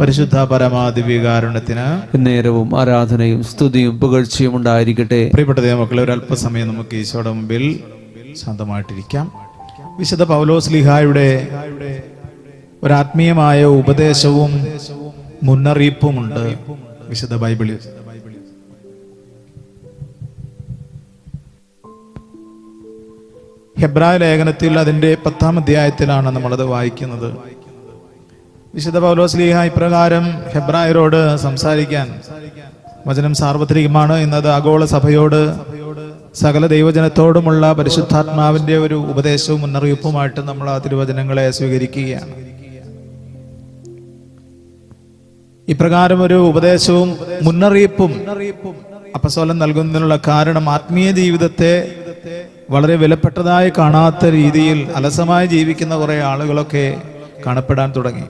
പരിശുദ്ധ പരമാദിവികാരുണ്യത്തിന് നേരവും ആരാധനയും സ്തുതിയും പുകഴ്ചയും ഉണ്ടായിരിക്കട്ടെ. പ്രിയപ്പെട്ട ദൈവമക്കളെ ഒരു അല്പസമയം നമുക്ക് ഈശോയുടെ മുമ്പിൽ ശാന്തമായിട്ടിരിക്കാം. വിശുദ്ധ പൗലോസ് ലിഹായുടെ ഒരാത്മീയമായ ഉപദേശവും മുന്നറിയിപ്പുമുണ്ട് വിശുദ്ധ ബൈബിളിൽ. ഹെബ്രായ ലേഖനത്തിൽ അതിന്റെ പത്താം അധ്യായത്തിലാണ് നമ്മളത് വായിക്കുന്നത്. വിശുദ്ധ പൗലോസ് ലീഹ ഇപ്രകാരം ഹെബ്രായരോട് സംസാരിക്കാൻ വചനം സാർവത്രികമാണ് എന്നത് ആഗോള സഭയോട് സകല ദൈവജനത്തോടുമുള്ള പരിശുദ്ധാത്മാവിന്റെ ഒരു ഉപദേശവും മുന്നറിയിപ്പുമായിട്ട് നമ്മൾ ആ തിരുവചനങ്ങളെ സ്വീകരിക്കുകയാണ്. ഇപ്രകാരം ഒരു ഉപദേശവും മുന്നറിയിപ്പും അപ്പസോലം നൽകുന്നതിനുള്ള കാരണം ആത്മീയ ജീവിതത്തെ വളരെ വിലപ്പെട്ടതായി കാണാത്ത രീതിയിൽ അലസമായി ജീവിക്കുന്ന കുറെ ആളുകളൊക്കെ കാണപ്പെടാൻ തുടങ്ങി.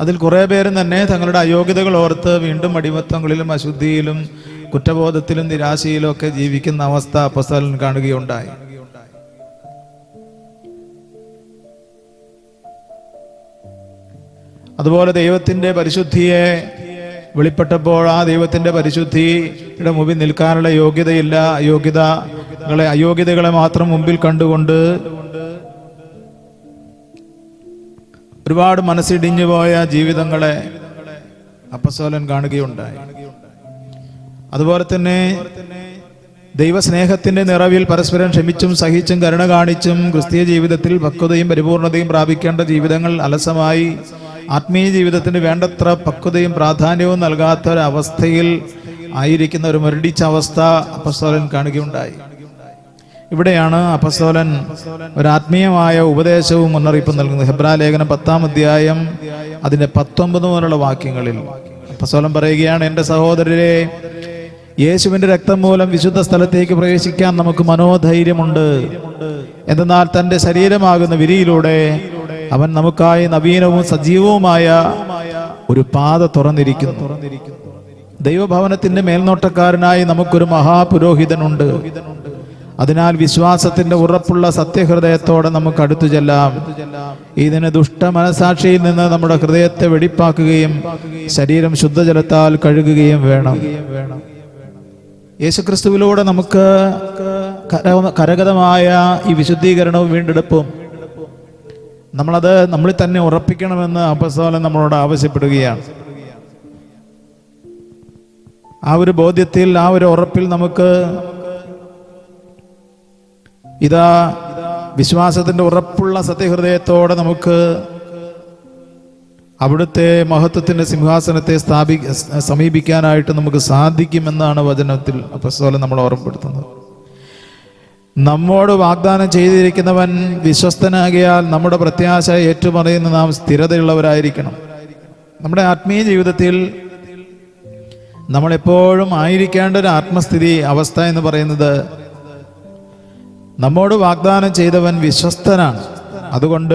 അതിൽ കുറേ പേരും തന്നെ തങ്ങളുടെ അയോഗ്യതകൾ ഓർത്ത് വീണ്ടും അടിമത്തങ്ങളിലും അശുദ്ധിയിലും കുറ്റബോധത്തിലും നിരാശയിലും ഒക്കെ ജീവിക്കുന്ന അവസ്ഥ അപ്പസ്തലൻ കാണുകയുണ്ടായി. അതുപോലെ ദൈവത്തിന്റെ പരിശുദ്ധിയെ വെളിപ്പെട്ടപ്പോൾ ആ ദൈവത്തിന്റെ പരിശുദ്ധിയുടെ മുമ്പിൽ നിൽക്കാനുള്ള യോഗ്യതയില്ല. അയോഗ്യതകളെ അയോഗ്യതകളെ മാത്രം മുമ്പിൽ കണ്ടുകൊണ്ട് ഒരുപാട് മനസ്സിടിഞ്ഞു പോയ ജീവിതങ്ങളെ അപ്പസോലൻ കാണുകയുണ്ടായി. അതുപോലെ തന്നെ ദൈവസ്നേഹത്തിന്റെ നിറവിൽ പരസ്പരം ക്ഷമിച്ചും സഹിച്ചും കരുണ കാണിച്ചും ക്രിസ്തീയ ജീവിതത്തിൽ പക്വതയും പരിപൂർണതയും പ്രാപിക്കേണ്ട ജീവിതങ്ങൾ അലസമായി ആത്മീയ ജീവിതത്തിന് വേണ്ടത്ര പക്വതയും പ്രാധാന്യവും നൽകാത്ത ഒരവസ്ഥയിൽ ആയിരിക്കുന്ന ഒരു മുരടിച്ച അവസ്ഥ അപ്പസ്തോലൻ കാണുകയുണ്ടായി. ഇവിടെയാണ് അപ്പസ്തോലൻ ഒരാത്മീയമായ ഉപദേശവും മുന്നറിയിപ്പും നൽകുന്നത്. ഹെബ്രാ ലേഖനം പത്താം അധ്യായം അതിന്റെ പത്തൊമ്പത് മുതലുള്ള വാക്യങ്ങളിൽ അപ്പസ്തോലൻ പറയുകയാണ് എന്റെ സഹോദരരെ യേശുവിന്റെ രക്തം മൂലം വിശുദ്ധ സ്ഥലത്തേക്ക് പ്രവേശിക്കാൻ നമുക്ക് മനോധൈര്യമുണ്ട്. എന്തെന്നാൽ തന്റെ ശരീരമാകുന്ന വിരിയിലൂടെ അവൻ നമുക്കായി നവീനവും സജീവവുമായ ഒരു പാത തുറന്നിരിക്കുന്നു. ദൈവഭവനത്തിന്റെ മേൽനോട്ടക്കാരനായി നമുക്കൊരു മഹാപുരോഹിതനുണ്ട്. അതിനാൽ വിശ്വാസത്തിന്റെ ഉറപ്പുള്ള സത്യഹൃദയത്തോടെ നമുക്ക് അടുത്തു ചെല്ലാം. ഇതിന് ദുഷ്ട മനസാക്ഷിയിൽ നിന്ന് നമ്മുടെ ഹൃദയത്തെ വെടിപ്പാക്കുകയും ശരീരം ശുദ്ധജലത്താൽ കഴുകുകയും വേണം. യേശുക്രിസ്തുവിലൂടെ നമുക്ക് കരകതമായ ഈ വിശുദ്ധീകരണവും വീണ്ടെടുപ്പും നമ്മളത് നമ്മളിൽ തന്നെ ഉറപ്പിക്കണമെന്ന് അപ്പസ്തോലൻ നമ്മളോട് ആവശ്യപ്പെടുകയാണ്. ആ ഒരു ബോധ്യത്തിൽ ആ ഒരു ഉറപ്പിൽ നമുക്ക് ഇതാ വിശ്വാസത്തിന്റെ ഉറപ്പുള്ള സത്യഹൃദയത്തോടെ നമുക്ക് അവിടുത്തെ മഹത്വത്തിന്റെ സിംഹാസനത്തെ സ്ഥാപി സമീപിക്കാനായിട്ട് നമുക്ക് സാധിക്കുമെന്നാണ് വചനത്തിൽ അപ്പസ്തോലം നമ്മൾ ഓർമ്മപ്പെടുത്തുന്നത്. നമ്മോട് വാഗ്ദാനം ചെയ്തിരിക്കുന്നവൻ വിശ്വസ്തനാകിയാൽ നമ്മുടെ പ്രത്യാശ ഏറ്റുപറയുന്ന നാം സ്ഥിരതയുള്ളവരായിരിക്കണം. നമ്മുടെ ആത്മീയ ജീവിതത്തിൽ നമ്മളെപ്പോഴും ആയിരിക്കേണ്ട ഒരു ആത്മസ്ഥിതി അവസ്ഥ എന്ന് പറയുന്നത് നമ്മോട് വാഗ്ദാനം ചെയ്തവൻ വിശ്വസ്തനാണ്. അതുകൊണ്ട്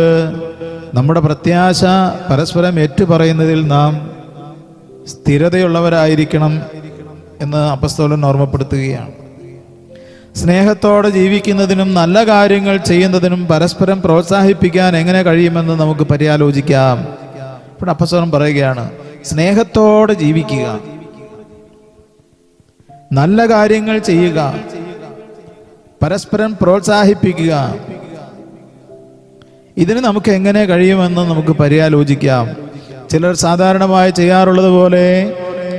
നമ്മുടെ പ്രത്യാശ പരസ്പരം ഏറ്റുപറയുന്നതിൽ നാം സ്ഥിരതയുള്ളവരായിരിക്കണം എന്ന് അപ്പസ്തോലൻ ഓർമ്മപ്പെടുത്തുകയാണ്. സ്നേഹത്തോടെ ജീവിക്കുന്നതിനും നല്ല കാര്യങ്ങൾ ചെയ്യുന്നതിനും പരസ്പരം പ്രോത്സാഹിപ്പിക്കാൻ എങ്ങനെ കഴിയുമെന്ന് നമുക്ക് പര്യാലോചിക്കാം. ഇവിടെ അപ്പസ്വരം പറയുകയാണ് സ്നേഹത്തോടെ ജീവിക്കുക. നല്ല കാര്യങ്ങൾ ചെയ്യുക. പരസ്പരം പ്രോത്സാഹിപ്പിക്കുക. ഇതിന് നമുക്ക് എങ്ങനെ കഴിയുമെന്ന് നമുക്ക് പര്യാലോചിക്കാം. ചിലർ സാധാരണമായി ചെയ്യാറുള്ളത് പോലെ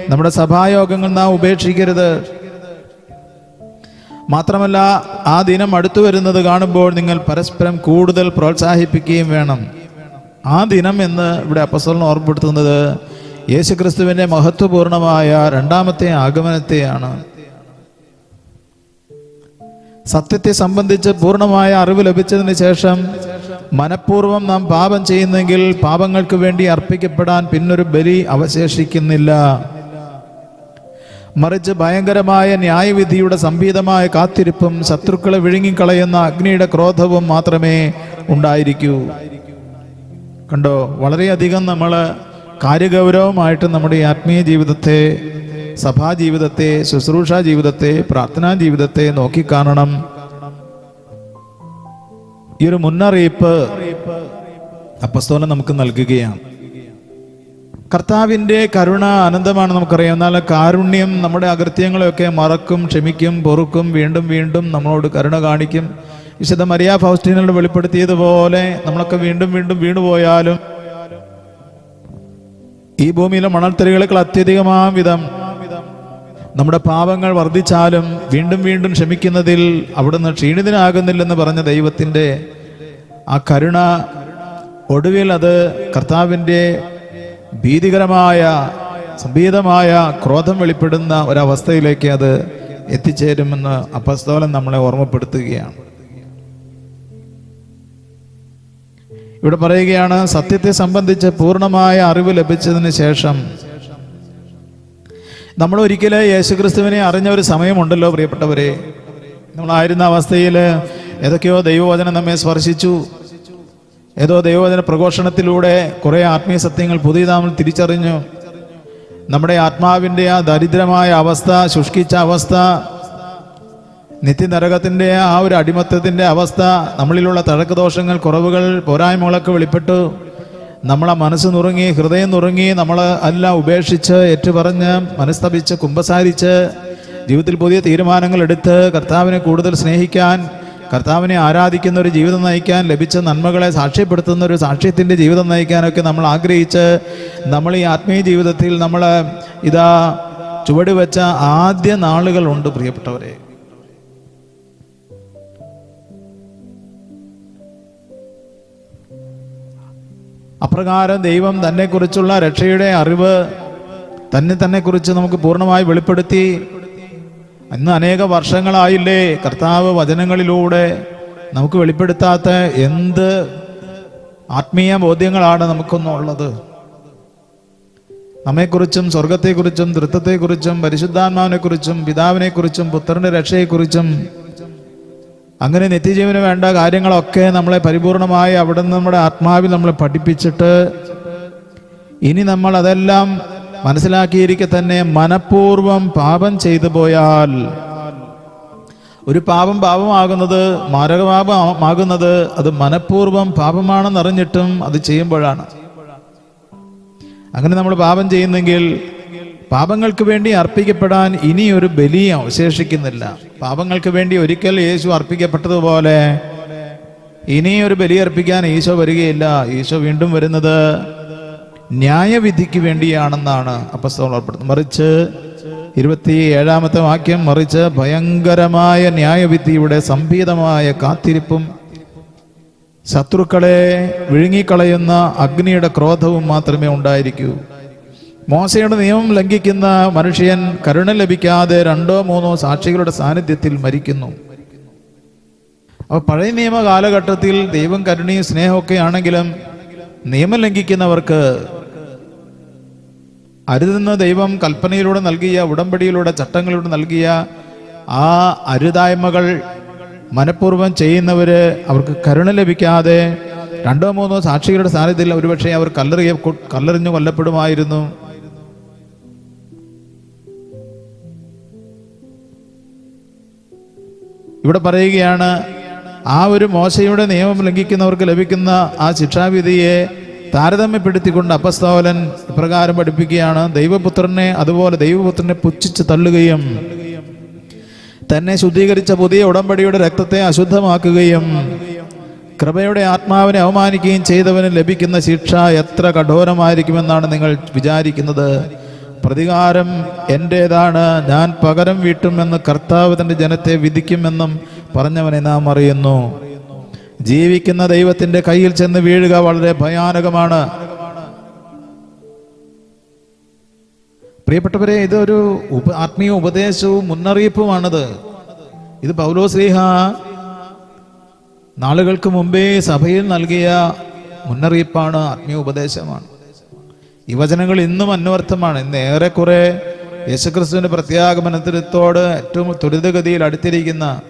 നമ്മുടെ സഭായോഗങ്ങൾ നാം ഉപേക്ഷിക്കരുത്. മാത്രമല്ല ആ ദിനം അടുത്തു വരുന്നത് കാണുമ്പോൾ നിങ്ങൾ പരസ്പരം കൂടുതൽ പ്രോത്സാഹിപ്പിക്കുകയും വേണം. ആ ദിനം എന്ന് ഇവിടെ അപ്പസ്വലൻ ഓർമ്മപ്പെടുത്തുന്നത് യേശുക്രിസ്തുവിന്റെ മഹത്വപൂർണമായ രണ്ടാമത്തെ ആഗമനത്തെയാണ്. സത്യത്തെ സംബന്ധിച്ച് പൂർണമായ അറിവ് ലഭിച്ചതിന് ശേഷം മനഃപൂർവം നാം പാപം ചെയ്യുന്നെങ്കിൽ പാപങ്ങൾക്ക് വേണ്ടി അർപ്പിക്കപ്പെടാൻ പിന്നൊരു ബലി അവശേഷിക്കുന്നില്ല. മറിച്ച് ഭയങ്കരമായ ന്യായവിധിയുടെ സംഭീതമായ കാത്തിരിപ്പും ശത്രുക്കളെ വിഴുങ്ങിക്കളയുന്ന അഗ്നിയുടെ ക്രോധവും മാത്രമേ ഉണ്ടായിരിക്കൂ. കണ്ടോ? വളരെയധികം നമ്മൾ കാര്യഗൗരവമായിട്ട് നമ്മുടെ ആത്മീയ ജീവിതത്തെ സഭാ ജീവിതത്തെ ശുശ്രൂഷാ ജീവിതത്തെ പ്രാർത്ഥനാ ജീവിതത്തെ നോക്കിക്കാണണം. ഈ ഒരു മുന്നറിയിപ്പ് അപ്പസ്തോനം നമുക്ക് നൽകുകയാണ്. കർത്താവിന്റെ കരുണ അനന്തമാണ് നമുക്കറിയാം. എന്നാൽ കാരുണ്യം നമ്മുടെ അകൃത്യങ്ങളെയൊക്കെ മറക്കും ക്ഷമിക്കും പൊറുക്കും വീണ്ടും വീണ്ടും നമ്മളോട് കരുണ കാണിക്കും. വിശുദ്ധ മരിയ ഫൗസ്റ്റീനോട് വെളിപ്പെടുത്തിയതുപോലെ നമ്മളൊക്കെ വീണ്ടും വീണ്ടും വീണുപോയാലും ഈ ഭൂമിയിലെ മണൽത്തരികളെക്കാൾ അത്യധികമാം വിധം നമ്മുടെ പാപങ്ങൾ വർദ്ധിച്ചാലും വീണ്ടും വീണ്ടും ക്ഷമിക്കുന്നതിൽ അവിടുന്ന് ക്ഷീണിതനാകുന്നില്ലെന്ന് പറഞ്ഞ ദൈവത്തിന്റെ ആ കരുണ ഒടുവിൽ അത് കർത്താവിന്റെ ഭീതികരമായ സംഭീതമായ ക്രോധം വെളിപ്പെടുന്ന ഒരവസ്ഥയിലേക്ക് അത് എത്തിച്ചേരുമെന്ന് അപ്പസ്തോലൻ നമ്മളെ ഓർമ്മപ്പെടുത്തുകയാണ്. ഇവിടെ പറയുകയാണ് സത്യത്തെ സംബന്ധിച്ച് പൂർണമായ അറിവ് ലഭിച്ചതിന് ശേഷം നമ്മൾ ഒരിക്കലും യേശുക്രിസ്തുവിനെ അറിഞ്ഞ ഒരു സമയമുണ്ടല്ലോ പ്രിയപ്പെട്ടവരെ. നമ്മളായിരുന്ന അവസ്ഥയിൽ ഏതൊക്കെയോ ദൈവവചനം നമ്മെ സ്പർശിച്ചു. ഏതോ ദൈവവചന പ്രഘോഷണത്തിലൂടെ കുറേ ആത്മീയ സത്യങ്ങൾ പുതിയ നമ്മൾ തിരിച്ചറിഞ്ഞു. നമ്മുടെ ആത്മാവിന്റെ ആ ദരിദ്രമായ അവസ്ഥ ശുഷ്കിച്ച അവസ്ഥ നിത്യനരകത്തിന്റെ ആ ഒരു അടിമത്തത്തിന്റെ അവസ്ഥ നമ്മളിലുള്ള തഴക്ക് ദോഷങ്ങൾ കുറവുകൾ പോരായ്മകളൊക്കെ വെളിപ്പെട്ടു. നമ്മളെ മനസ്സ് നുറുങ്ങി ഹൃദയം നുറുങ്ങി നമ്മൾ എല്ലാം ഉപേക്ഷിച്ച് ഏറ്റുപറഞ്ഞ് മനസ്തപിച്ച് കുമ്പസാരിച്ച് ജീവിതത്തിൽ പുതിയ തീരുമാനങ്ങൾ എടുത്ത് കർത്താവിനെ കൂടുതൽ സ്നേഹിക്കാൻ കർത്താവിനെ ആരാധിക്കുന്ന ഒരു ജീവിതം നയിക്കാൻ ലഭിച്ച നന്മകളെ സാക്ഷ്യപ്പെടുത്തുന്ന ഒരു സാക്ഷ്യത്തിന്റെ ജീവിതം നയിക്കാനൊക്കെ നമ്മൾ ആഗ്രഹിച്ച് നമ്മൾ ഈ ആത്മീയ ജീവിതത്തിൽ നമ്മൾ ഇതാ ചുവടുവെച്ച ആദ്യ നാളുകളുണ്ട് പ്രിയപ്പെട്ടവരെ. അപ്രകാരം ദൈവം തന്നെക്കുറിച്ചുള്ള രക്ഷയുടെ അറിവ് തന്നെ തന്നെ കുറിച്ച് നമുക്ക് പൂർണമായി വെളിപ്പെടുത്തി. ഇന്ന് അനേക വർഷങ്ങളായില്ലേ കർത്താവ് വചനങ്ങളിലൂടെ നമുക്ക് വെളിപ്പെടുത്താത്ത എന്ത് ആത്മീയ ബോധ്യങ്ങളാണ് നമുക്കൊന്നുള്ളത് നമ്മെക്കുറിച്ചും സ്വർഗത്തെക്കുറിച്ചും തൃത്വത്തെക്കുറിച്ചും പരിശുദ്ധാത്മാവിനെക്കുറിച്ചും പിതാവിനെക്കുറിച്ചും പുത്രന്റെ രക്ഷയെക്കുറിച്ചും അങ്ങനെ നിത്യജീവന് വേണ്ട കാര്യങ്ങളൊക്കെ നമ്മളെ പരിപൂർണമായി അവിടെ നിന്ന് നമ്മുടെ ആത്മാവിൽ നമ്മളെ പഠിപ്പിച്ചിട്ട് ഇനി നമ്മൾ അതെല്ലാം മനസ്സിലാക്കിയിരിക്കെ തന്നെ മനഃപൂർവം പാപം ചെയ്തു പോയാൽ ഒരു പാപം പാപമാകുന്നത് മാരകപാപമാകുന്നത് അത് മനഃപൂർവം പാപമാണെന്നറിഞ്ഞിട്ടും അത് ചെയ്യുമ്പോഴാണ്. അങ്ങനെ നമ്മൾ പാപം ചെയ്യുന്നെങ്കിൽ പാപങ്ങൾക്ക് വേണ്ടി അർപ്പിക്കപ്പെടാൻ ഇനി ഒരു ബലി അവശേഷിക്കുന്നില്ല. പാപങ്ങൾക്ക് വേണ്ടി ഒരിക്കൽ യേശു അർപ്പിക്കപ്പെട്ടതുപോലെ ഇനി ഒരു ബലി അർപ്പിക്കാൻ ഈശോ വരികയില്ല. ഈശോ വീണ്ടും വരുന്നത് ന്യായവിധിക്ക് വേണ്ടിയാണെന്നാണ് അപ്പസ്തോലൻ ഓർപ്പെടുന്നത്. മറിച്ച് ഇരുപത്തി ഏഴാമത്തെ വാക്യം മറിച്ച് ഭയങ്കരമായ ന്യായവിധിയുടെ സംഭീതമായ കാത്തിരിപ്പും ശത്രുക്കളെ വിഴുങ്ങിക്കളയുന്ന അഗ്നിയുടെ ക്രോധവും മാത്രമേ ഉണ്ടായിരിക്കൂ. മോശയുടെ നിയമം ലംഘിക്കുന്ന മനുഷ്യൻ കരുണ ലഭിക്കാതെ രണ്ടോ മൂന്നോ സാക്ഷികളുടെ സാന്നിധ്യത്തിൽ മരിക്കുന്നു. അപ്പൊ പഴയ നിയമ കാലഘട്ടത്തിൽ ദൈവം കരുണയും സ്നേഹമൊക്കെ ആണെങ്കിലും നിയമം ലംഘിക്കുന്നവർക്ക് അരുതെന്ന് ദൈവം കൽപ്പനയിലൂടെ നൽകിയ ഉടമ്പടിയിലൂടെ ചട്ടങ്ങളിലൂടെ നൽകിയ ആ അരുതായ്മകൾ മനഃപൂർവം ചെയ്യുന്നവര് അവർക്ക് കരുണ ലഭിക്കാതെ രണ്ടോ മൂന്നോ സാക്ഷികളുടെ സാന്നിധ്യത്തിൽ ഒരുപക്ഷെ അവർ കല്ലെറിയ കല്ലെറിഞ്ഞു കൊല്ലപ്പെടുമായിരുന്നു. ഇവിടെ പറയുകയാണ് ആ ഒരു മോശയുടെ നിയമം ലംഘിക്കുന്നവർക്ക് ലഭിക്കുന്ന ആ ശിക്ഷാവിധിയെ താരതമ്യപ്പെടുത്തിക്കൊണ്ട് അപ്പസ്തോലൻ ഇപ്രകാരം പഠിപ്പിക്കുകയാണ് ദൈവപുത്രനെ അതുപോലെ ദൈവപുത്രനെ പുച്ഛിച്ച് തള്ളുകയും തന്നെ ശുദ്ധീകരിച്ച പുതിയ ഉടമ്പടിയുടെ രക്തത്തെ അശുദ്ധമാക്കുകയും കൃപയുടെ ആത്മാവിനെ അവമാനിക്കുകയും ചെയ്തവന് ലഭിക്കുന്ന ശിക്ഷ എത്ര കഠോരമായിരിക്കുമെന്നാണ് നിങ്ങൾ വിചാരിക്കുന്നത്? പ്രതികാരം എന്റേതാണ് ഞാൻ പകരം വീട്ടുമെന്ന് കർത്താവ് തന്റെ ജനത്തെ വിധിക്കുമെന്നും പറഞ്ഞവനെ നാം അറിയുന്നു. ജീവിക്കുന്ന ദൈവത്തിന്റെ കയ്യിൽ ചെന്ന് വീഴുക വളരെ ഭയാനകമാണ്. പ്രിയപ്പെട്ടവരെ ഇതൊരു ഉപ ആത്മീയ ഉപദേശവും മുന്നറിയിപ്പുമാണിത്. ഇത് പൗലോശ്രീഹ നാളുകൾക്ക് മുമ്പേ സഭയിൽ നൽകിയ മുന്നറിയിപ്പാണ് ആത്മീയ ഉപദേശമാണ്. ഈ വചനങ്ങൾ ഇന്നും അന്വർത്ഥമാണ്. ഇന്ന് ഏറെക്കുറെ യേശുക്രിസ്തുവിന്റെ പ്രത്യാഗമനത്തിനത്തോട് ഏറ്റവും ത്വരിതഗതിയിൽ അടുത്തിരിക്കുന്ന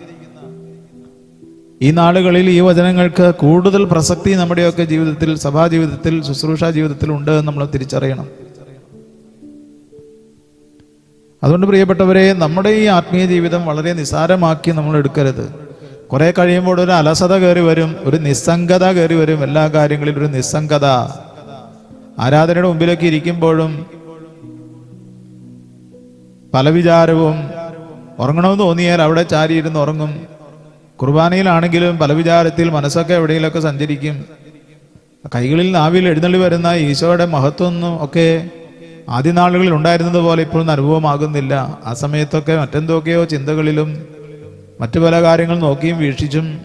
ഈ നാളുകളിൽ ഈ വചനങ്ങൾക്ക് കൂടുതൽ പ്രസക്തി നമ്മുടെയൊക്കെ ജീവിതത്തിൽ സഭാ ജീവിതത്തിൽ ശുശ്രൂഷ ജീവിതത്തിൽ ഉണ്ട് എന്ന് നമ്മൾ തിരിച്ചറിയണം. അതുകൊണ്ട് പ്രിയപ്പെട്ടവരെ നമ്മുടെ ഈ ആത്മീയ ജീവിതം വളരെ നിസാരമാക്കി നമ്മൾ എടുക്കരുത്. കുറെ കഴിയുമ്പോൾ ഒരു അലസത കയറി വരും ഒരു നിസ്സംഗത കയറി വരും എല്ലാ കാര്യങ്ങളിലും ഒരു നിസ്സംഗത. ആരാധനയുടെ മുമ്പിലൊക്കെ ഇരിക്കുമ്പോഴും പല വിചാരവും ഉറങ്ങണമെന്ന് തോന്നിയാൽ അവിടെ ചാരിയിരുന്ന് ഉറങ്ങും. കുർബാനയിലാണെങ്കിലും പല വിചാരത്തിൽ മനസ്സൊക്കെ എവിടെയെങ്കിലുമൊക്കെ സഞ്ചരിക്കും. കൈകളിൽ നാവിൽ എഴുന്നള്ളി വരുന്ന ഈശോയുടെ മഹത്വമൊന്നും ഒക്കെ ആദ്യ നാളുകളിൽ ഉണ്ടായിരുന്നത് പോലെ ഇപ്പോഴൊന്നും അനുഭവമാകുന്നില്ല. ആ സമയത്തൊക്കെ മറ്റെന്തൊക്കെയോ ചിന്തകളിലും മറ്റു പല കാര്യങ്ങൾ നോക്കിയും വീക്ഷിച്ചും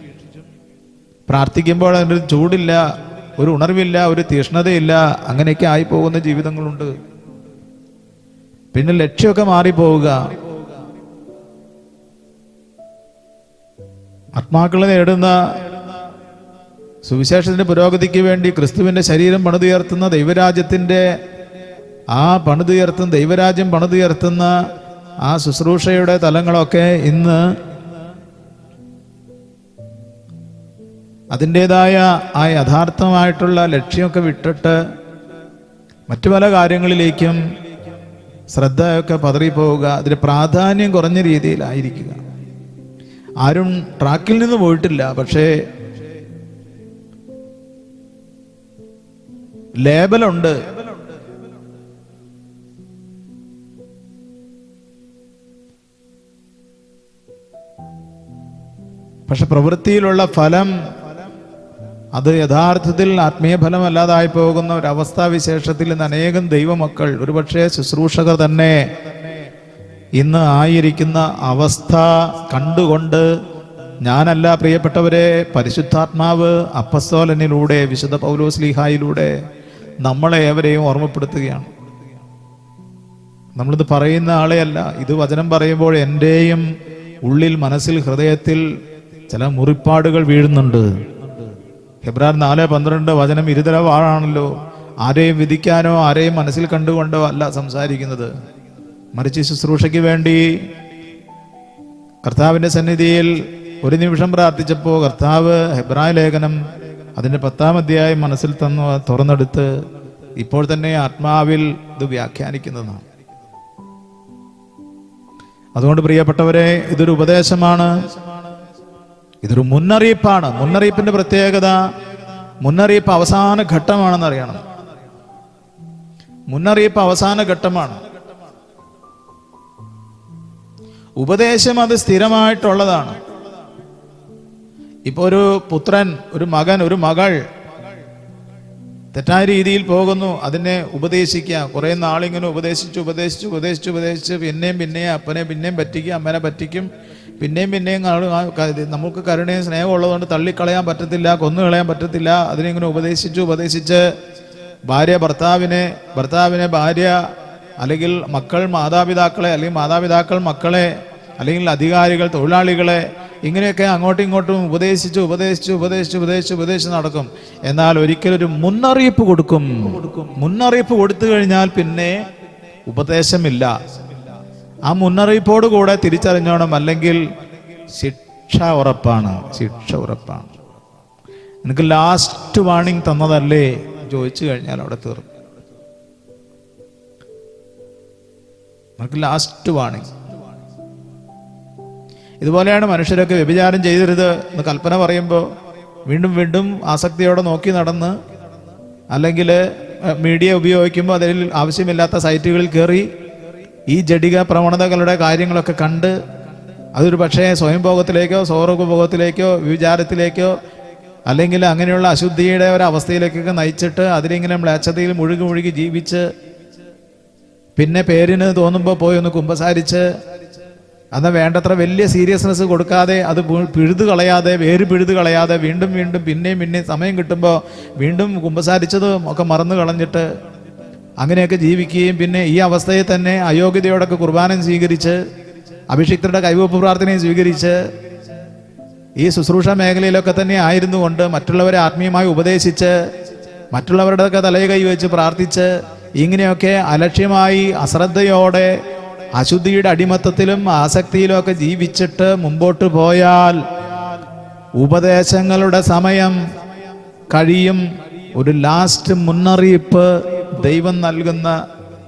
പ്രാർത്ഥിക്കുമ്പോൾ അതിന്റെ ചൂടില്ല. ഒരു ഉണർവില്ല ഒരു തീഷ്ണതയില്ല അങ്ങനെയൊക്കെ ആയി പോകുന്ന ജീവിതങ്ങളുണ്ട്. പിന്നെ ലക്ഷ്യമൊക്കെ മാറിപ്പോവുക. ആത്മാക്കളെ നേടുന്ന സുവിശേഷത്തിന്റെ പുരോഗതിക്ക് വേണ്ടി ക്രിസ്തുവിന്റെ ശരീരം പണിതുയർത്തുന്ന ദൈവരാജ്യത്തിന്റെ ആ പണിതുയർത്തുന്ന ദൈവരാജ്യം പണിതുയർത്തുന്ന ആ ശുശ്രൂഷയുടെ തലങ്ങളൊക്കെ ഇന്ന് അതിന്റെതായ ആ യഥാർത്ഥമായിട്ടുള്ള ലക്ഷ്യമൊക്കെ വിട്ടിട്ട് മറ്റു പല കാര്യങ്ങളിലേക്കും ശ്രദ്ധയൊക്കെ പതറിപ്പോവുക അതിന് പ്രാധാന്യം കുറഞ്ഞ രീതിയിലായിരിക്കുക. ആരും ട്രാക്കിൽ നിന്ന് പോയിട്ടില്ല പക്ഷേ ലേബലുണ്ട്. പക്ഷെ പ്രവൃത്തിയിലുള്ള ഫലം അത് യഥാർത്ഥത്തിൽ ആത്മീയ ഫലമല്ലാതായി പോകുന്ന ഒരു അവസ്ഥാവിശേഷത്തിൽ ഇന്ന് അനേകം ദൈവമക്കൾ ഒരുപക്ഷെ ശുശ്രൂഷകർ തന്നെ ഇന്ന് ആയിരിക്കുന്ന അവസ്ഥ കണ്ടുകൊണ്ട് ഞാനല്ല പ്രിയപ്പെട്ടവരെ പരിശുദ്ധാത്മാവ് അപ്പസ്തോലനിലൂടെ വിശുദ്ധ പൗലോസ് ലീഹായിലൂടെ നമ്മളെ ഏവരെയും ഓർമ്മപ്പെടുത്തുകയാണ്. നമ്മളിത് പറയുന്ന ആളെയല്ല ഇത് വചനം പറയുമ്പോൾ എന്റെയും ഉള്ളിൽ മനസ്സിൽ ഹൃദയത്തിൽ ചില മുറിപ്പാടുകൾ വീഴുന്നുണ്ട്. ഹെബ്രാൻ നാല് പന്ത്രണ്ട് വചനം ഇരുതര വാഴാണല്ലോ. ആരെയും വിധിക്കാനോ ആരെയും മനസ്സിൽ കണ്ടുകൊണ്ടോ അല്ല സംസാരിക്കുന്നത്. മറിച്ച് ശുശ്രൂഷയ്ക്ക് വേണ്ടി കർത്താവിന്റെ സന്നിധിയിൽ ഒരു നിമിഷം പ്രാർത്ഥിച്ചപ്പോൾ കർത്താവ് ഹെബ്രായ ലേഖനം അതിന്റെ പത്താം അധ്യായം മനസ്സിൽ തന്നു തുറന്നെടുത്ത് ഇപ്പോൾ തന്നെ ആത്മാവിൽ ഇത് വ്യാഖ്യാനിക്കുന്നതാണ്. അതുകൊണ്ട് പ്രിയപ്പെട്ടവരെ ഇതൊരു ഉപദേശമാണ്. ഇതൊരു മുന്നറിയിപ്പാണ്. മുന്നറിയിപ്പിന്റെ പ്രത്യേകത മുന്നറിയിപ്പ് അവസാന ഘട്ടമാണെന്ന് അറിയണം. മുന്നറിയിപ്പ് അവസാന ഘട്ടമാണ്. ഉപദേശം അത് സ്ഥിരമായിട്ടുള്ളതാണ്. ഇപ്പൊ ഒരു പുത്രൻ ഒരു മകൻ ഒരു മകൾ തെറ്റായ രീതിയിൽ പോകുന്നു അതിനെ ഉപദേശിക്കുക. കുറെ നാളിങ്ങനെ ഉപദേശിച്ച് ഉപദേശിച്ച് ഉപദേശിച്ച് ഉപദേശിച്ച് പിന്നെയും പിന്നെയും അപ്പനെ പിന്നെയും പറ്റിക്കും അമ്മനെ പറ്റിക്കും. പിന്നെയും പിന്നെയും നമുക്ക് കരുണയും സ്നേഹവും ഉള്ളതുകൊണ്ട് തള്ളിക്കളയാൻ പറ്റത്തില്ല കൊന്നുകളയാൻ പറ്റത്തില്ല. അതിനെങ്ങനെ ഉപദേശിച്ച് ഉപദേശിച്ച് ഭാര്യ ഭർത്താവിനെ ഭർത്താവിനെ ഭാര്യ അല്ലെങ്കിൽ മക്കൾ മാതാപിതാക്കളെ അല്ലെങ്കിൽ മാതാപിതാക്കൾ മക്കളെ അല്ലെങ്കിൽ അധികാരികൾ തൊഴിലാളികളെ ഇങ്ങനെയൊക്കെ അങ്ങോട്ടും ഇങ്ങോട്ടും ഉപദേശിച്ച് ഉപദേശിച്ച് ഉപദേശിച്ച് ഉപദേശിച്ച് ഉപദേശിച്ച് നടക്കും. എന്നാൽ ഒരിക്കലൊരു മുന്നറിയിപ്പ് കൊടുക്കും. മുന്നറിയിപ്പ് കൊടുത്തു കഴിഞ്ഞാൽ പിന്നെ ഉപദേശമില്ല. ആ മുന്നറിയിപ്പോട് കൂടെ തിരിച്ചറിഞ്ഞോണം അല്ലെങ്കിൽ ശിക്ഷ ഉറപ്പാണ് ശിക്ഷ ഉറപ്പാണ്. നിനക്ക് ലാസ്റ്റ് വാണിംഗ് തന്നതല്ലേ ചോദിച്ചു കഴിഞ്ഞാൽ അവിടെ തീർന്നു. നമുക്ക് ലാസ്റ്റ് വാണിംഗ് ഇതുപോലെയാണ് മനുഷ്യരൊക്കെ വ്യഭിചാരം ചെയ്തരുത് എന്ന് കൽപ്പന പറയുമ്പോൾ വീണ്ടും വീണ്ടും ആസക്തിയോടെ നോക്കി നടന്ന് അല്ലെങ്കിൽ മീഡിയ ഉപയോഗിക്കുമ്പോൾ അതിൽ ആവശ്യമില്ലാത്ത സൈറ്റുകളിൽ കയറി ഈ ജഡിക പ്രവണതകളുടെ കാര്യങ്ങളൊക്കെ കണ്ട് അതൊരു പക്ഷേ സ്വയംഭോഗത്തിലേക്കോ സൗരോപഭോഗത്തിലേക്കോ വിചാരത്തിലേക്കോ അല്ലെങ്കിൽ അങ്ങനെയുള്ള അശുദ്ധിയുടെ ഒരു അവസ്ഥയിലേക്കൊക്കെ നയിച്ചിട്ട് അതിലിങ്ങനെ മ്ലേച്ഛതയിൽ മുഴുകി മുഴുകി ജീവിച്ച് പിന്നെ പേരിന് തോന്നുമ്പോൾ പോയി ഒന്ന് കുമ്പസാരിച്ച് അന്ന് വേണ്ടത്ര വലിയ സീരിയസ്നെസ് കൊടുക്കാതെ അത് പിഴുതു കളയാതെ വേര് പിഴുതു കളയാതെ വീണ്ടും വീണ്ടും പിന്നെയും പിന്നെയും സമയം കിട്ടുമ്പോൾ വീണ്ടും കുമ്പസാരിച്ചതും ഒക്കെ മറന്നു കളഞ്ഞിട്ട് അങ്ങനെയൊക്കെ ജീവിക്കുകയും പിന്നെ ഈ അവസ്ഥയെ തന്നെ അയോഗ്യതയോടൊക്കെ കുർബാനം സ്വീകരിച്ച് അഭിഷിക്തരുടെ കൈവപ്പ് പ്രാർത്ഥനയും സ്വീകരിച്ച് ഈ ശുശ്രൂഷ മേഖലയിലൊക്കെ തന്നെ ആയിരുന്നു കൊണ്ട് മറ്റുള്ളവരെ ആത്മീയമായി ഉപദേശിച്ച് മറ്റുള്ളവരുടെയൊക്കെ തലയെ കൈവച്ച് പ്രാർത്ഥിച്ച് ഇങ്ങനെയൊക്കെ അലക്ഷ്യമായി അശ്രദ്ധയോടെ അശുദ്ധിയുടെ അടിമത്തത്തിലും ആസക്തിയിലും ഒക്കെ ജീവിച്ചിട്ട് മുമ്പോട്ട് പോയാൽ ഉപദേശങ്ങളുടെ സമയം കഴിയും. ഒരു ലാസ്റ്റ് മുന്നറിയിപ്പ് ദൈവം നൽകുന്ന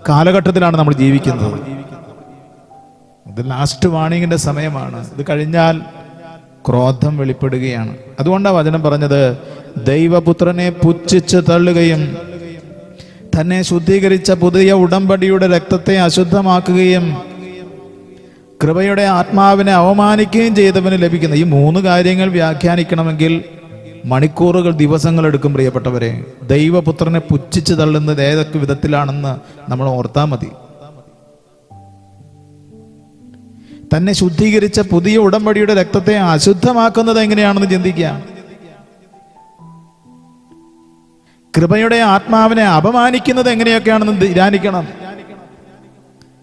കാലഘട്ടത്തിലാണ് നമ്മൾ ജീവിക്കുന്നത്. ഇത് ലാസ്റ്റ് വാണിങ്ങിന്റെ സമയമാണ്. ഇത് കഴിഞ്ഞാൽ ക്രോധം വെളിപ്പെടുകയാണ്. അതുകൊണ്ടാണ് വചനം പറഞ്ഞത് ദൈവപുത്രനെ പുച്ഛിച്ച് തള്ളുകയും തന്നെ ശുദ്ധീകരിച്ച പുതിയ ഉടമ്പടിയുടെ രക്തത്തെ അശുദ്ധമാക്കുകയും കൃപയുടെ ആത്മാവിനെ അവമാനിക്കുകയും ചെയ്തവന് ലഭിക്കുന്ന ഈ മൂന്ന് കാര്യങ്ങൾ വ്യാഖ്യാനിക്കണമെങ്കിൽ മണിക്കൂറുകൾ ദിവസങ്ങൾ എടുക്കും പ്രിയപ്പെട്ടവരെ. ദൈവപുത്രനെ പുച്ഛിച്ച് തള്ളുന്നത് ഏതൊക്കെ വിധത്തിലാണെന്ന് നമ്മൾ ഓർത്താൽ മതി. തന്നെ ശുദ്ധീകരിച്ച പുതിയ ഉടമ്പടിയുടെ രക്തത്തെ അശുദ്ധമാക്കുന്നത് എങ്ങനെയാണെന്ന് ചിന്തിക്കുക. കൃപയുടെ ആത്മാവിനെ അപമാനിക്കുന്നത് എങ്ങനെയൊക്കെയാണെന്ന് ധ്യാനിക്കണം.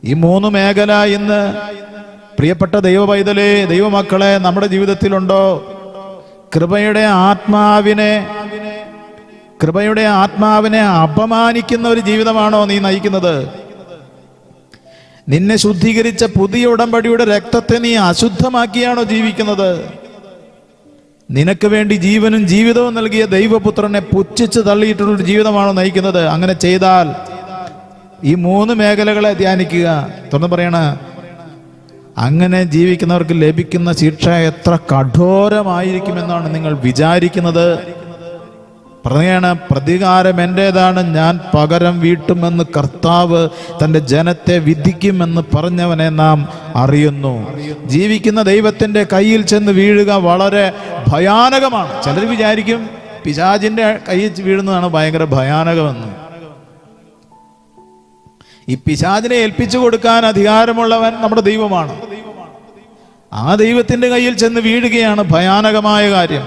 ഈ മൂന്ന് മേഖല ഇന്ന് പ്രിയപ്പെട്ട ദൈവ പൈതലേ ദൈവമക്കളെ നമ്മുടെ ജീവിതത്തിലുണ്ടോ? കൃപയുടെ ആത്മാവിനെ കൃപയുടെ ആത്മാവിനെ അപമാനിക്കുന്ന ഒരു ജീവിതമാണോ നീ നയിക്കുന്നത്? നിന്നെ ശുദ്ധീകരിച്ച പുതിയ ഉടമ്പടിയുടെ രക്തത്തെ നീ അശുദ്ധമാക്കിയാണോ ജീവിക്കുന്നത്? നിനക്ക് വേണ്ടി ജീവനും ജീവിതവും നൽകിയ ദൈവപുത്രനെ പുച്ഛിച്ച് തള്ളിയിട്ടുള്ളൊരു ജീവിതമാണോ നയിക്കുന്നത്? അങ്ങനെ ചെയ്താൽ ഈ മൂന്ന് മേഖലകളെ ധ്യാനിക്കുക. തുറന്ന് പറയണ അങ്ങനെ ജീവിക്കുന്നവർക്ക് ലഭിക്കുന്ന ശിക്ഷ എത്ര കഠോരമായിരിക്കുമെന്നാണ് നിങ്ങൾ വിചാരിക്കുന്നത്? പറയാണ് പ്രതികാരം എന്റെതാണ് ഞാൻ പകരം വീട്ടുമെന്ന് കർത്താവ് തന്റെ ജനത്തെ വിധിക്കുമെന്ന് പറഞ്ഞവനെ നാം അറിയുന്നു. ജീവിക്കുന്ന ദൈവത്തിന്റെ കയ്യിൽ ചെന്ന് വീഴുക വളരെ ഭയാനകമാണ്. ചിലർ വിചാരിക്കും പിശാചിന്റെ കയ്യിൽ വീഴുന്നതാണ് ഭയങ്കര ഭയാനകമെന്ന്. ഈ പിശാചിനെ ഏൽപ്പിച്ചു കൊടുക്കാൻ അധികാരമുള്ളവൻ നമ്മുടെ ദൈവമാണ്. ആ ദൈവത്തിന്റെ കയ്യിൽ ചെന്ന് വീഴുകയാണ് ഭയാനകമായ കാര്യം.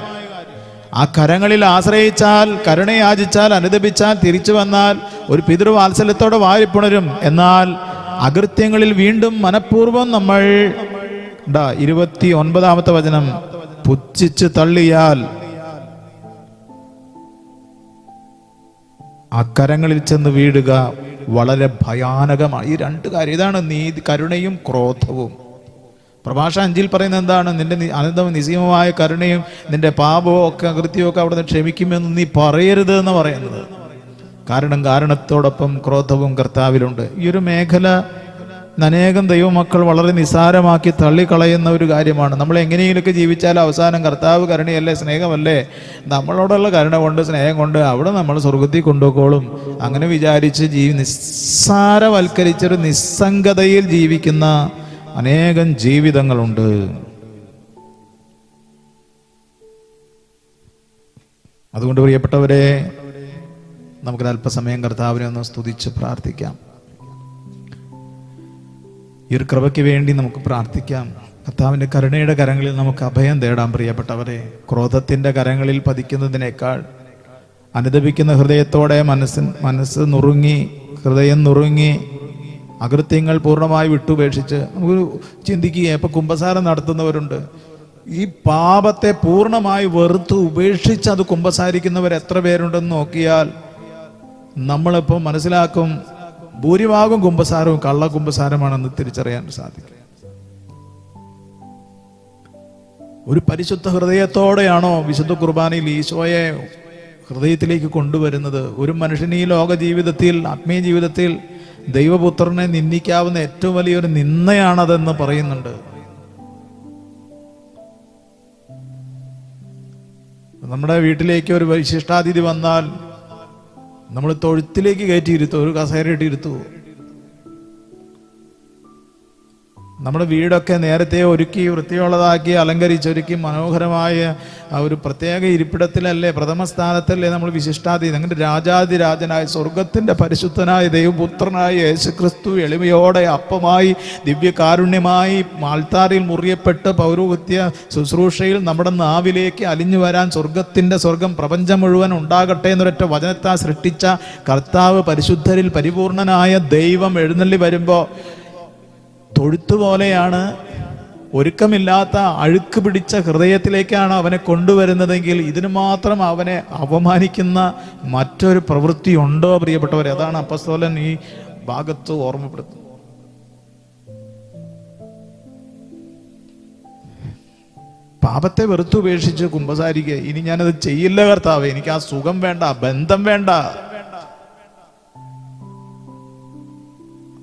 ആ കരങ്ങളിൽ ആശ്രയിച്ചാൽ കരുണയാചിച്ചാൽ അനുദപിച്ചാൽ തിരിച്ചു വന്നാൽ ഒരു പിതൃവാത്സല്യത്തോടെ വാരിപ്പുണരും എന്നാൽ അകൃത്യങ്ങളിൽ വീണ്ടും മനഃപൂർവം നമ്മൾ ഇരുപത്തി ഒൻപതാമത്തെ വചനം പുച്ഛിച്ച് തള്ളിയാൽ അക്കരങ്ങളിൽ ചെന്ന് വീഴുക വളരെ ഭയാനകമാണ്. ഈ രണ്ട് കാര്യം. ഇതാണ് നീതി കരുണയും ക്രോധവും. പ്രഭാഷ അഞ്ചിൽ പറയുന്നത് എന്താണ്? നിന്റെ അനന്തവും നിസീമമായ കരുണയും നിന്റെ പാപവും ഒക്കെ അകൃത്യവും ഒക്കെ അവിടെ നിന്ന് ക്ഷമിക്കുമെന്ന് നീ പറയരുത് എന്ന് പറയുന്നത്. കാരണം കാരണത്തോടൊപ്പം ക്രോധവും കർത്താവിലുണ്ട്. ഈ ഒരു മേഖല അനേകം ദൈവമക്കൾ വളരെ നിസ്സാരമാക്കി തള്ളിക്കളയുന്ന ഒരു കാര്യമാണ്. നമ്മൾ എങ്ങനെയെങ്കിലുമൊക്കെ ജീവിച്ചാൽ അവസാനം കർത്താവ് കരുണയല്ലേ സ്നേഹമല്ലേ? നമ്മളോടുള്ള കരുണ കൊണ്ട് സ്നേഹം കൊണ്ട് അവിടെ നമ്മൾ സ്വർഗത്തിൽ കൊണ്ടുപോയിക്കോളും. അങ്ങനെ വിചാരിച്ച് ജീവി നിസ്സാരവൽക്കരിച്ചൊരു നിസ്സംഗതയിൽ ജീവിക്കുന്ന അനേകം ജീവിതങ്ങളുണ്ട്. അതുകൊണ്ട് പ്രിയപ്പെട്ടവരെ നമുക്ക് അല്പസമയം കർത്താവിനെ ഒന്ന് സ്തുതിച്ച് പ്രാർത്ഥിക്കാം. ഈ ഒരു കൃപയ്ക്ക് വേണ്ടി നമുക്ക് പ്രാർത്ഥിക്കാം. കർത്താവിന്റെ കരുണയുടെ കരങ്ങളിൽ നമുക്ക് അഭയം തേടാം പ്രിയപ്പെട്ടവരെ. ക്രോധത്തിന്റെ കരങ്ങളിൽ പതിക്കുന്നതിനേക്കാൾ അനുദപിക്കുന്ന ഹൃദയത്തോടെ മനസ്സിൻ മനസ്സ് നുറുങ്ങി ഹൃദയം നുറുങ്ങി അകൃത്യങ്ങൾ പൂർണമായി വിട്ടുപേക്ഷിച്ച് നമുക്ക് ചിന്തിക്കുക ഇപ്പം കുംഭസാരം നടത്തുന്നവരുണ്ട്. ഈ പാപത്തെ പൂർണമായി വെറുത്ത് ഉപേക്ഷിച്ച് അത് കുംഭസാരിക്കുന്നവർ എത്ര പേരുണ്ടെന്ന് നോക്കിയാൽ നമ്മളിപ്പോൾ മനസ്സിലാക്കും ഭൂരിഭാഗം കുംഭസാരവും കള്ള കുംഭസാരമാണെന്ന് തിരിച്ചറിയാൻ സാധിക്കും. ഒരു പരിശുദ്ധ ഹൃദയത്തോടെയാണോ വിശുദ്ധ കുർബാനയിൽ ഈശോയെ ഹൃദയത്തിലേക്ക് കൊണ്ടുവരുന്നത്? ഒരു മനുഷ്യന് ഈ ലോക ജീവിതത്തിൽ ആത്മീയ ജീവിതത്തിൽ ദൈവപുത്രനെ നിന്ദിക്കാവുന്ന ഏറ്റവും വലിയൊരു നിന്ദയാണതെന്ന് പറയുന്നുണ്ട്. നമ്മുടെ വീട്ടിലേക്ക് ഒരു വിശിഷ്ടാതിഥി വന്നാൽ നമ്മൾ തൊഴുത്തിലേക്ക് കയറ്റിയിരുത്തു ഒരു കസേര ഇട്ടിരുത്തു നമ്മുടെ വീടൊക്കെ നേരത്തെ ഒരുക്കി വൃത്തിയുള്ളതാക്കി അലങ്കരിച്ചൊരുക്കി മനോഹരമായ ഒരു പ്രത്യേക ഇരിപ്പിടത്തിലല്ലേ പ്രഥമ സ്ഥാനത്തല്ലേ നമ്മൾ വിശിഷ്ടാതീത അങ്ങനെ രാജാതിരാജനായ സ്വർഗത്തിന്റെ പരിശുദ്ധനായ ദൈവപുത്രനായ യേശുക്രിസ്തു എളിമയോടെ അപ്പമായി ദിവ്യകാരുണ്യമായി മാൾത്താറിൽ മുറിയപ്പെട്ട് പൗരോഹിത്യ ശുശ്രൂഷയിൽ നമ്മുടെ നാവിലേക്ക് അലിഞ്ഞു വരാൻ സ്വർഗത്തിന്റെ സ്വർഗം പ്രപഞ്ചം മുഴുവൻ ഉണ്ടാകട്ടെ എന്നൊരൊറ്റ വചനത്താൽ സൃഷ്ടിച്ച കർത്താവ് പരിശുദ്ധരിൽ പരിപൂർണനായ ദൈവം എഴുന്നള്ളി വരുമ്പോൾ തൊഴുത്തുപോലെയാണ് ഒരുക്കമില്ലാത്ത അഴുക്ക് പിടിച്ച ഹൃദയത്തിലേക്കാണ് അവനെ കൊണ്ടുവരുന്നതെങ്കിൽ ഇതിനു മാത്രം അവനെ അപമാനിക്കുന്ന മറ്റൊരു പ്രവൃത്തി ഉണ്ടോ പ്രിയപ്പെട്ടവരെ? അതാണ് അപ്പസ്തോലൻ ഈ ഭാഗത്ത് ഓർമ്മപ്പെടുത്തുന്നത്. പാപത്തെ വെറുത്തുപേക്ഷിച്ച് കുമ്പസാരിക്കുക. ഇനി ഞാനത് ചെയ്യില്ല കർത്താവ്. എനിക്ക് ആ സുഖം വേണ്ട ബന്ധം വേണ്ട.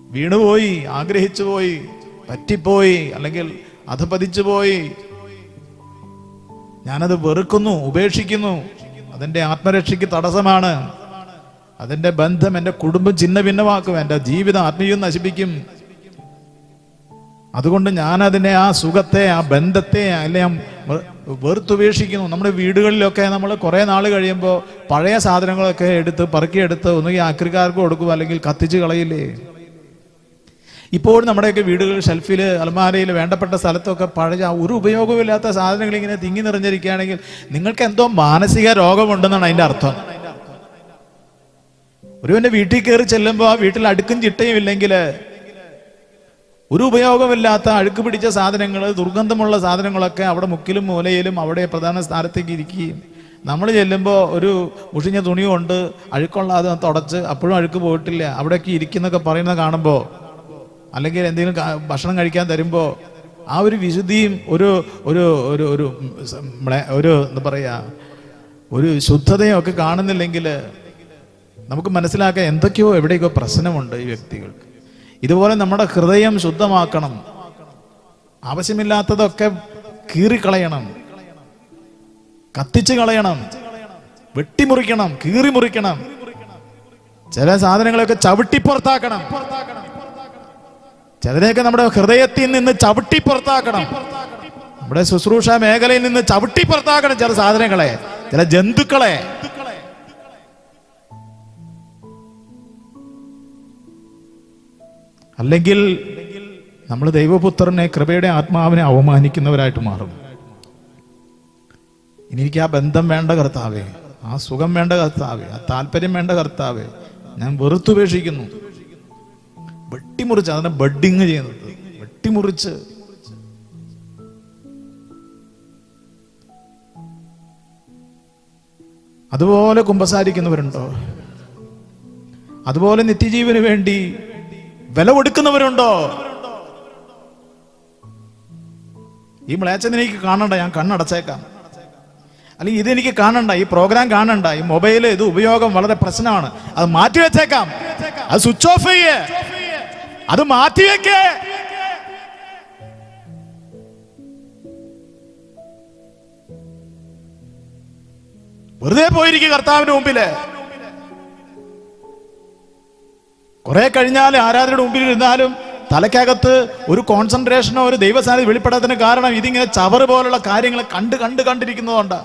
വീണുപോയി ആഗ്രഹിച്ചു പോയി പറ്റിപ്പോയി അല്ലെങ്കിൽ അധപതിച്ചു പോയി ഞാനത് വെറുക്കുന്നു ഉപേക്ഷിക്കുന്നു. അതെന്റെ ആത്മരക്ഷയ്ക്ക് തടസ്സമാണ്. അതിന്റെ ബന്ധം എന്റെ കുടുംബം ചിന്ന ഭിന്നമാക്കും എന്റെ ജീവിതം ആത്മീയം നശിപ്പിക്കും. അതുകൊണ്ട് ഞാൻ അതിനെ ആ സുഖത്തെ ആ ബന്ധത്തെ അല്ലെ വെറുത്തുപേക്ഷിക്കുന്നു. നമ്മുടെ വീടുകളിലൊക്കെ നമ്മൾ കുറേ നാൾ കഴിയുമ്പോൾ പഴയ സാധനങ്ങളൊക്കെ എടുത്ത് പറക്കിയെടുത്ത് ഒന്നുകിൽ ആക്രിക്കാർക്ക് കൊടുക്കും അല്ലെങ്കിൽ കത്തിച്ച് കളയില്ലേ? ഇപ്പോഴും നമ്മുടെയൊക്കെ വീടുകൾ ഷെൽഫിൽ അലമാരയിൽ വേണ്ടപ്പെട്ട സ്ഥലത്തൊക്കെ പഴയ ഒരു ഉപയോഗമില്ലാത്ത സാധനങ്ങൾ ഇങ്ങനെ തിങ്ങി നിറഞ്ഞിരിക്കുകയാണെങ്കിൽ നിങ്ങൾക്ക് എന്തോ മാനസിക രോഗമുണ്ടെന്നാണ് അതിന്റെ അർത്ഥം. ഒരുവന്റെ വീട്ടിൽ കയറി ചെല്ലുമ്പോൾ ആ വീട്ടിൽ അടുക്കും ചിട്ടയും ഇല്ലെങ്കിൽ ഒരു ഉപയോഗമില്ലാത്ത അഴുക്ക് പിടിച്ച സാധനങ്ങൾ ദുർഗന്ധമുള്ള സാധനങ്ങളൊക്കെ അവിടെ മുക്കിലും മൂലയിലും അവിടെ പ്രധാന സ്ഥാനത്തേക്ക് ഇരിക്കുകയും നമ്മൾ ചെല്ലുമ്പോൾ ഒരു മുഷിഞ്ഞ തുണി കൊണ്ട് അത് തുടച്ച് അപ്പോഴും അഴുക്ക് പോയിട്ടില്ല. അവിടെയൊക്കെ ഇരിക്കുന്നൊക്കെ പറയുന്നത് കാണുമ്പോൾ അല്ലെങ്കിൽ എന്തെങ്കിലും ഭക്ഷണം കഴിക്കാൻ തരുമ്പോൾ ആ ഒരു വിശുദ്ധിയും ഒരു ഒരു ഒരു ഒരു ഒരു എന്താ പറയുക ഒരു ശുദ്ധതയും ഒക്കെ കാണുന്നില്ലെങ്കിൽ നമുക്ക് മനസ്സിലാക്കാൻ എന്തൊക്കെയോ എവിടെയൊക്കെ പ്രശ്നമുണ്ട് ഈ വ്യക്തികൾക്ക്. ഇതുപോലെ നമ്മുടെ ഹൃദയം ശുദ്ധമാക്കണം. ആവശ്യമില്ലാത്തതൊക്കെ കീറിക്കളയണം. കത്തിച്ച് കളയണം. വെട്ടിമുറിക്കണം. കീറി മുറിക്കണം ചില സാധനങ്ങളൊക്കെ ചവിട്ടി പുറത്താക്കണം ചിലരെയൊക്കെ നമ്മുടെ ഹൃദയത്തിൽ നിന്ന് ചവിട്ടി പുറത്താക്കണം. നമ്മുടെ ശുശ്രൂഷ മേഖലയിൽ നിന്ന് ചവിട്ടി പുറത്താക്കണം ചില സാധനങ്ങളെ ചില ജന്തുക്കളെ. അല്ലെങ്കിൽ നമ്മൾ ദൈവപുത്രനെ കൃപയുടെ ആത്മാവിനെ അവമാനിക്കുന്നവരായിട്ട് മാറും. ഇനി എനിക്ക് ആ ബന്ധം വേണ്ട കർത്താവേ ആ സുഖം വേണ്ട കർത്താവേ ആ താല്പര്യം വേണ്ട കർത്താവേ ഞാൻ വെറുത്തുപേക്ഷിക്കുന്നു. വെട്ടിമുറിച്ച് അതിനെ ബഡിങ് ചെയ്യുന്നത് വെട്ടിമുറിച്ച്. അതുപോലെ കുമ്പസാരിക്കുന്നവരുണ്ടോ? അതുപോലെ നിത്യജീവന് വേണ്ടി വില കൊടുക്കുന്നവരുണ്ടോ? ഈ മ്ലേച്ഛനെ എനിക്ക് കാണണ്ട ഞാൻ കണ്ണടച്ചേക്കാം. അല്ലെങ്കിൽ ഇതെനിക്ക് കാണണ്ട ഈ പ്രോഗ്രാം കാണണ്ട ഈ മൊബൈൽ ഇത് ഉപയോഗം വളരെ പ്രശ്നമാണ്. അത് മാറ്റി വെച്ചേക്കാം. അത് സ്വിച്ച് ഓഫ് ചെയ്യേ. അത് മാറ്റിവെക്കേ വെറുതെ പോയിരിക്കും കർത്താവിന്റെ മുമ്പിൽ. കുറെ കഴിഞ്ഞാൽ ആരാധനയുടെ മുമ്പിൽ ഇരുന്നാലും തലക്കകത്ത് ഒരു കോൺസെൻട്രേഷനോ ഒരു ദൈവസാന്നിധ്യം വെളിപ്പെടാത്തതിന് കാരണം ഇതിങ്ങനെ ചവറ് പോലുള്ള കാര്യങ്ങൾ കണ്ട് കണ്ട് കണ്ടിരിക്കുന്നതുകൊണ്ട്.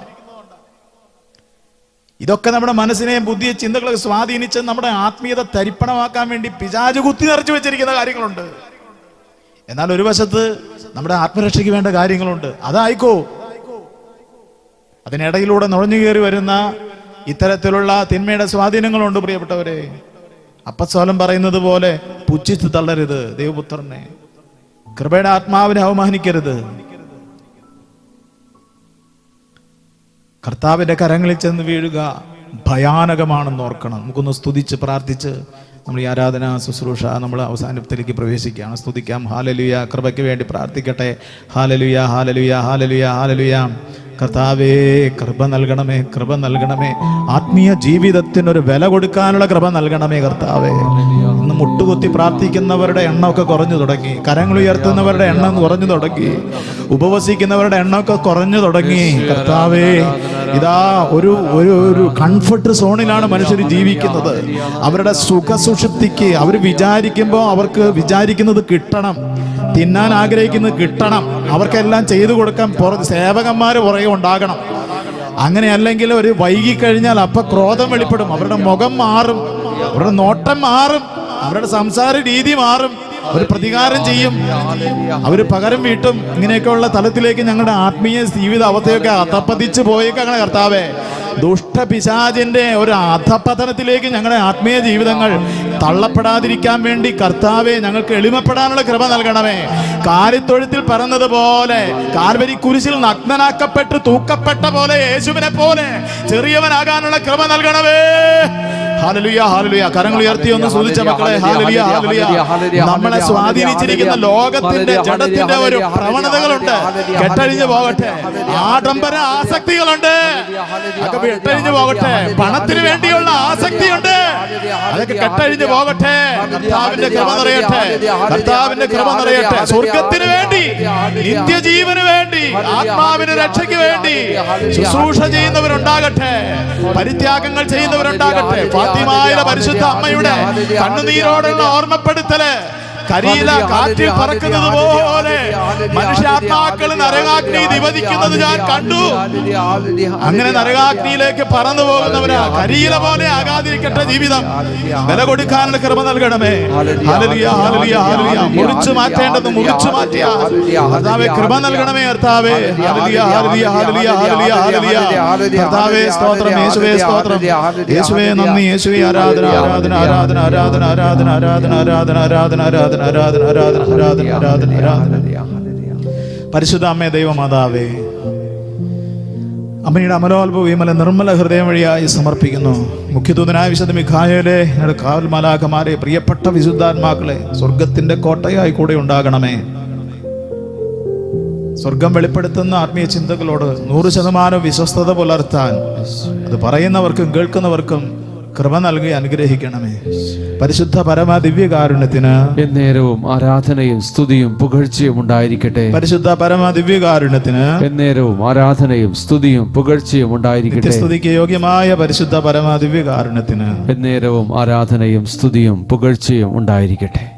ഇതൊക്കെ നമ്മുടെ മനസ്സിനെയും ബുദ്ധിയെ ചിന്തകളൊക്കെ സ്വാധീനിച്ച് നമ്മുടെ ആത്മീയത തരിപ്പണമാക്കാൻ വേണ്ടി പിശാച് കുത്തി നിറച്ചു വെച്ചിരിക്കുന്ന കാര്യങ്ങളുണ്ട്. എന്നാൽ ഒരു വശത്ത് നമ്മുടെ ആത്മരക്ഷയ്ക്ക് വേണ്ട കാര്യങ്ങളുണ്ട്. അതായിക്കോ? അതിനിടയിലൂടെ നുഴഞ്ഞു കയറി വരുന്ന ഇത്തരത്തിലുള്ള തിന്മയുടെ സ്വാധീനങ്ങളുണ്ട് പ്രിയപ്പെട്ടവരെ. അപ്പസ്വലം പറയുന്നത് പോലെ പുച്ഛിച്ച് തള്ളരുത് ദൈവപുത്രനെ. കൃപയുടെ ആത്മാവിനെ അവമാനിക്കരുത്. കർത്താവിന്റെ കരങ്ങളിൽ ചെന്ന് വീഴുക ഭയാനകമാണെന്ന് ഓർക്കണം. നമുക്കൊന്ന് സ്തുതിച്ച് പ്രാർത്ഥിച്ച് നമ്മൾ ഈ ആരാധന ശുശ്രൂഷ നമ്മൾ അവസാനത്തിലേക്ക് പ്രവേശിക്കുകയാണ്. സ്തുതിക്കാം. ഹാലലുയ. കൃപയ്ക്ക് വേണ്ടി പ്രാർത്ഥിക്കട്ടെ. ഹാലലുയ ഹാലലുയ ഹാലലുയ ഹാലലുയ. കർത്താവേ കൃപ നൽകണമേ കൃപ നൽകണമേ. ആത്മീയ ജീവിതത്തിനൊരു വില കൊടുക്കാനുള്ള കൃപ നൽകണമേ കർത്താവേ. ഇന്ന് മുട്ടുകുത്തി പ്രാർത്ഥിക്കുന്നവരുടെ എണ്ണമൊക്കെ കുറഞ്ഞു തുടങ്ങി. കരങ്ങൾ ഉയർത്തുന്നവരുടെ എണ്ണം കുറഞ്ഞു തുടങ്ങി. ഉപവസിക്കുന്നവരുടെ എണ്ണമൊക്കെ കുറഞ്ഞു തുടങ്ങി. കർത്താവേ ഇതാ ഒരു ഒരു ഒരു കംഫർട്ട് സോണിലാണ് മനുഷ്യർ ജീവിക്കുന്നത്. അവരുടെ സുഖസുഷുപ്തിക്ക് അവർ വിചാരിക്കുമ്പോൾ അവർക്ക് വിചാരിക്കുന്നത് കിട്ടണം. തിന്നാൻ ആഗ്രഹിക്കുന്നത് കിട്ടണം. അവർക്കെല്ലാം ചെയ്തു കൊടുക്കാൻ പുറ സേവകന്മാർ പുറകെ ഉണ്ടാകണം. അങ്ങനെ അല്ലെങ്കിൽ ഒരു വൈകി കഴിഞ്ഞാൽ അപ്പൊ ക്രോധം വെളിപ്പെടും. അവരുടെ മുഖം മാറും. അവരുടെ നോട്ടം മാറും. അവരുടെ സംസാര രീതി മാറും. അവർ പ്രതികാരം ചെയ്യും. അവർ പകരം വീട്ടും. ഇങ്ങനെയൊക്കെയുള്ള തലത്തിലേക്ക് ഞങ്ങളുടെ ആത്മീയ ജീവിത അവസ്ഥയൊക്കെ അധപ്പതിച്ചു പോയേക്കാണ് കർത്താവേ. ദുഷ്ടപിശാചിന്റെ ഒരു അധപതനത്തിലേക്ക് ഞങ്ങളുടെ ആത്മീയ ജീവിതങ്ങൾ തള്ളപ്പെടാതിരിക്കാൻ വേണ്ടി കർത്താവെ ഞങ്ങൾക്ക് എളിമപ്പെടാനുള്ള കൃപ നൽകണമേ. കാലിത്തൊഴുത്തിൽ പറഞ്ഞതുപോലെ കാൽവരി കുരിശിൽ നഗ്നനാക്കപ്പെട്ട് തൂക്കപ്പെട്ട പോലെ യേശുവിനെ പോലെ ചെറിയവനാകാനുള്ള കൃപ നൽകണമേ. ഹാലലുയ ഹാലലുയ കരങ്ങൾ ഉയർത്തി ഒന്ന് സൂചിച്ച മക്കളെ ഹാലലുയ ഹാലലുയ നമ്മളെ സ്വാധീനിച്ചിരിക്കുന്ന ലോകത്തിന്റെ ജടത്തിന്റെ ഒരു പ്രവണതകളുണ്ട് കെട്ടഴിഞ്ഞു പോകട്ടെ ആഡംബര ആസക്തികളുണ്ട് അതൊക്കെ കെട്ടഴിഞ്ഞു പോകട്ടെ പണത്തിന് വേണ്ടിയുള്ള ആസക്തിയുണ്ട് അതൊക്കെ കെട്ടഴിഞ്ഞു പോകട്ടെ കർത്താവിന്റെ കൃപ നിറയട്ടെ കർത്താവിന്റെ കൃപ നിറയട്ടെ സ്വർഗത്തിന് വേണ്ടി നിത്യജീവന് വേണ്ടി ആത്മാവിന് രക്ഷയ്ക്ക് വേണ്ടി ശുശ്രൂഷ ചെയ്യുന്നവരുണ്ടാകട്ടെ പരിത്യാഗങ്ങൾ ചെയ്യുന്നവരുണ്ടാകട്ടെ ഫാത്തിമായിലെ പരിശുദ്ധ അമ്മയുടെ കണ്ണുനീരോടുള്ള ഓർമ്മപ്പെടുത്തൽ. കരിയില കാറ്റിൽ പറക്കുന്നത് പോലെ മനുഷ്യാത്മാക്കൾ നരകാഗ്നി നിവധിക്കുന്നത് ഞാൻ കണ്ടു അങ്ങനെ നരകാഗ്നിയിലേക്ക് പറന്നു പോകുന്നവരാ കരിയില പോലെ ആകാതിരിക്കട്ടെ ജീവിതം വില കൊടുക്കാനുള്ള കൃപ നൽകണമേ ഹല്ലേലൂയ, ഹല്ലേലൂയ, ഹല്ലേലൂയ. മുറിച്ചു മാറ്റേണ്ടത് മുറിച്ചു മാറ്റിയ കർത്താവെ കൃപ നൽകണമേ കർത്താവേ hallelujah, hallelujah, hallelujah, hallelujah, hallelujah. കർത്താവേ സ്തോത്രം യേശുവേ സ്തോത്രം യേശുവേ നന്ദി യേശുവേ ആരാധന ആരാധന ആരാധന ആരാധന ആരാധന ആരാധന ആരാധന ആരാധന ആരാധന ആരാധന ആരാധന ആരാധന ആരാധന ആരാധന. പരിശുദ്ധ അമ്മേ ദൈവമാതാവേ അമ്മയുടെ അമലോത്ഭ വിമല നിർമ്മല ഹൃദയം വഴിയായി സമർപ്പിക്കുന്നു. മുഖ്യദൂതനായ വിശുദ്ധ മിഖായലെ ഞങ്ങളുടെ കാവൽ മാലാഖമാരെ പ്രിയപ്പെട്ട വിശുദ്ധാത്മാക്കളെ സ്വർഗത്തിന്റെ കോട്ടയായി കൂടെ ഉണ്ടാകണമേ. സ്വർഗം വെളിപ്പെടുത്തുന്ന ആത്മീയ ചിന്തകളോട് നൂറ് ശതമാനം വിശ്വസ്തത പുലർത്താൻ അത് പറയുന്നവർക്കും കേൾക്കുന്നവർക്കും കൃപ നൽകി അനുഗ്രഹിക്കണമേ. പരിശുദ്ധ പരമ ദിവ്യകാരുണ്യത്തിന് എന്നേരവും ആരാധനയും സ്തുതിയും പുകഴ്ചയും ഉണ്ടായിരിക്കട്ടെ. പരിശുദ്ധ പരമ ദിവ്യകാരുണ്യത്തിന് എന്നേരവും ആരാധനയും സ്തുതിയും പുകഴ്ചയും ഉണ്ടായിരിക്കട്ടെ. സ്തുതിക്ക് യോഗ്യമായ പരിശുദ്ധ പരമ ദിവ്യകാരുണ്യത്തിന് എന്നേരവും ആരാധനയും സ്തുതിയും പുകഴ്ചയും ഉണ്ടായിരിക്കട്ടെ.